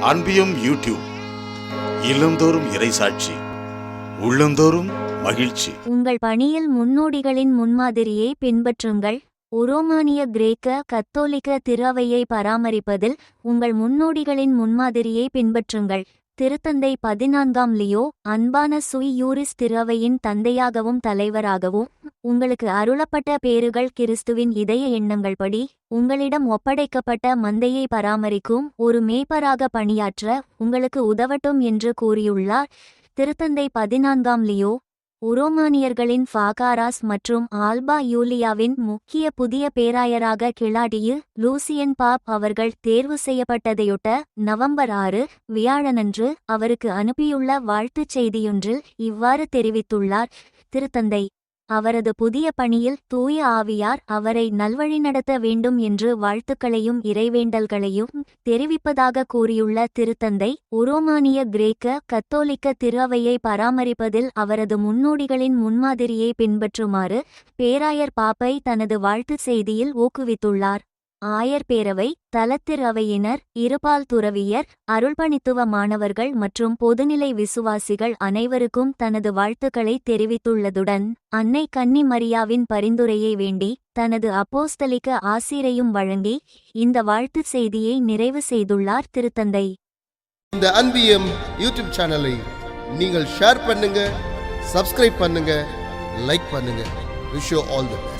அன்பியும் YouTube இல்லந்தோறும் இறைசாட்சி உள்ளந்தோறும் மகிழ்ச்சி. உங்கள் பணியில் முன்னோடிகளின் முன்மாதிரியை பின்பற்றுங்கள். உரோமானிய கிரேக்க கத்தோலிக்க திறவையை பராமரிப்பதில் உங்கள் முன்னோடிகளின் முன்மாதிரியை பின்பற்றுங்கள். திருத்தந்தை பதினான்காம் லியோ அன்பான சுய் யூரிஸ் திருவையின் தந்தையாகவும் தலைவராகவும் உங்களுக்கு அருளப்பட்ட பேறுகள் கிறிஸ்துவின் இதய எண்ணங்கள் படி உங்களிடம் ஒப்படைக்கப்பட்ட மந்தையை பராமரிக்கும் ஒரு மேய்ப்பராக பணியாற்ற உங்களுக்கு உதவட்டும் என்று கூறியுள்ளார். திருத்தந்தை பதினான்காம் லியோ உரோமானியர்களின் ஃபாகாராஸ் மற்றும் ஆல்பா யூலியாவின் முக்கிய புதிய பேராயராக கிளாடியில் லூசியன் பாப் அவர்கள் தேர்வு செய்யப்பட்டதையொட்ட நவம்பர் ஆறு வியாழனன்று அவருக்கு அனுப்பியுள்ள வாழ்த்துச் செய்தியொன்றில் இவ்வாறு தெரிவித்துள்ளார். திருத்தந்தை அவரது புதிய பணியில் தூய ஆவியார் அவரை நல்வழிநடத்த வேண்டும் என்று வாழ்த்துக்களையும் இறைவேண்டல்களையும் தெரிவிப்பதாக கூறியுள்ள திருத்தந்தை உரோமானிய கிரேக்க கத்தோலிக்க திருவையை பராமரிப்பதில் அவரது முன்னோடிகளின் முன்மாதிரியை பின்பற்றுமாறு பேராயர் பாப்பை தனது வாழ்த்துச் செய்தியில் ஊக்குவித்துள்ளார். ஆயர் பேரவை தலத்திரவையினர் இருபால் துறவியர் அருள்பணித்துவ மாணவர்கள் மற்றும் பொதுநிலை விசுவாசிகள் அனைவருக்கும் தனது வாழ்த்துக்களை தெரிவித்துள்ளதுடன் அன்னை கன்னி மரியாவின் பரிந்துரையை வேண்டி தனது அப்போஸ்தலிக்க ஆசிரையும் வழங்கி இந்த வாழ்த்துச் செய்தியை நிறைவு செய்துள்ளார் திருத்தந்தை. இந்த அன்பியம் யூடியூப் சேனலை நீங்கள் ஷேர் பண்ணுங்க சப்ஸ்கிரைப் பண்ணுங்க லைக் பண்ணுங்க. Wish all the